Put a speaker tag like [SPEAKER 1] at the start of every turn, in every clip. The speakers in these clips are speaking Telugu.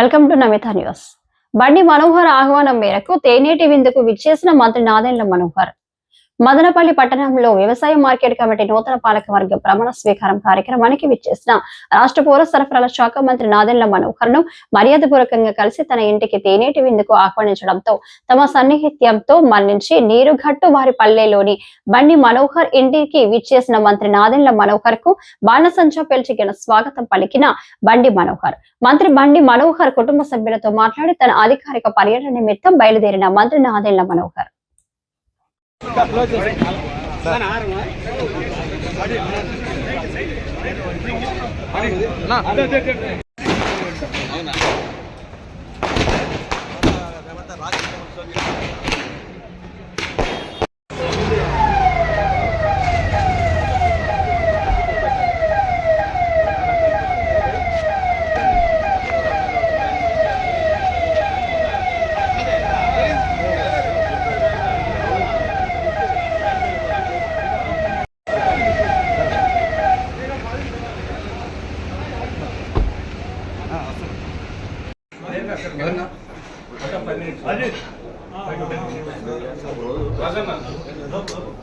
[SPEAKER 1] Welcome to Namitha news. బండి మనోహర్ ఆహ్వానం మేరకు తేనేటి విందుకు విచ్చేసిన మంత్రి నాదెండ్ల మనోహర్. మదనపల్లి పట్టణంలో వ్యవసాయ మార్కెట్ కమిటీ నూతన పాలక వర్గ ప్రమాణ స్వీకారం కార్యక్రమానికి విచ్చేసిన రాష్ట్ర పౌర సరఫరాల శాఖ మంత్రి నాదెండ్ల మనోహర్ను మర్యాదపూర్వకంగా కలిసి తన ఇంటికి తేనేటి విందుకు ఆహ్వానించడంతో తమ సన్నిహిత్యంతో మన్నించి నీరుఘట్టు వారి పల్లెలోని బండి మనోహర్ ఇంటికి విచ్చేసిన మంత్రి నాదెండ్ల మనోహర్కు బాణసంచా పేల్చిగిన స్వాగతం పలికిన బండి మనోహర్. మంత్రి బండి మనోహర్ కుటుంబ సభ్యులతో మాట్లాడి తన అధికారిక పర్యటన నిమిత్తం బయలుదేరిన మంత్రి నాదెండ్ల మనోహర్.
[SPEAKER 2] అవునా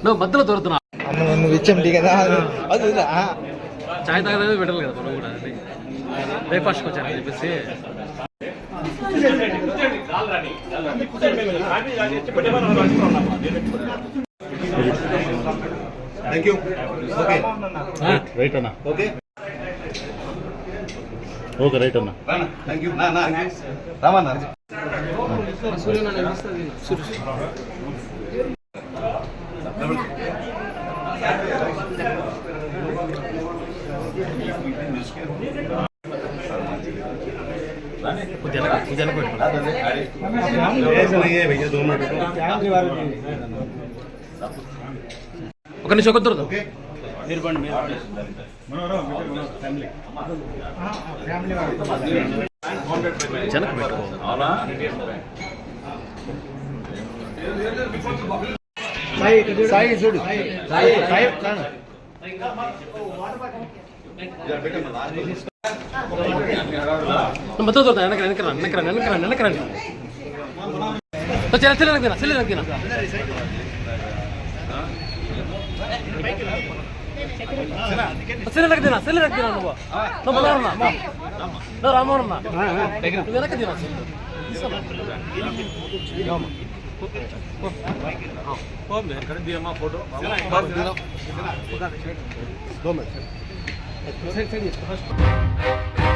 [SPEAKER 2] నువ్వు మధ్యలో దొరుకుతున్నా
[SPEAKER 3] నువ్వు ఇచ్చేంటి కదా. అది.
[SPEAKER 2] చాయ్ తాగలేదు పెట్టాలి కదా మనం కూడా. బ్రేక్ఫాస్ట్కి వచ్చాను చెప్పేసి.
[SPEAKER 4] థ్యాంక్ యూ ఓకే
[SPEAKER 5] రైట్ అన్న
[SPEAKER 4] ఓకే
[SPEAKER 5] ఓకే రైట్ అన్న.
[SPEAKER 4] థ్యాంక్ యూ నా నా రామన్నా
[SPEAKER 2] కొద్దిగా కొద్దిగా పెట్టుకో మీరు బండి మీరు
[SPEAKER 4] ఫ్యామిలీ
[SPEAKER 2] జనకు పెట్టుకో అవునా
[SPEAKER 3] సాయి చూడు సాయి సాయి
[SPEAKER 2] ಮತ್ತೆ ತೋರ್ತ ನೆನಕ್ರ ನೆನಕ್ರ ನೆನಕ್ರ ನೆನಕ್ರ ನೆನಕ್ರ ಚಲ ಚಲ ನಗ್ದಿನ ಚಲ ನಗ್ದಿನ చెల్ల వెనక తినా సెల్ వెనక తినా నువ్వు నువ్వు బలారన్నా నువ్వు రామవరన్నా నువ్వు వెనక తినా
[SPEAKER 3] మినిట్.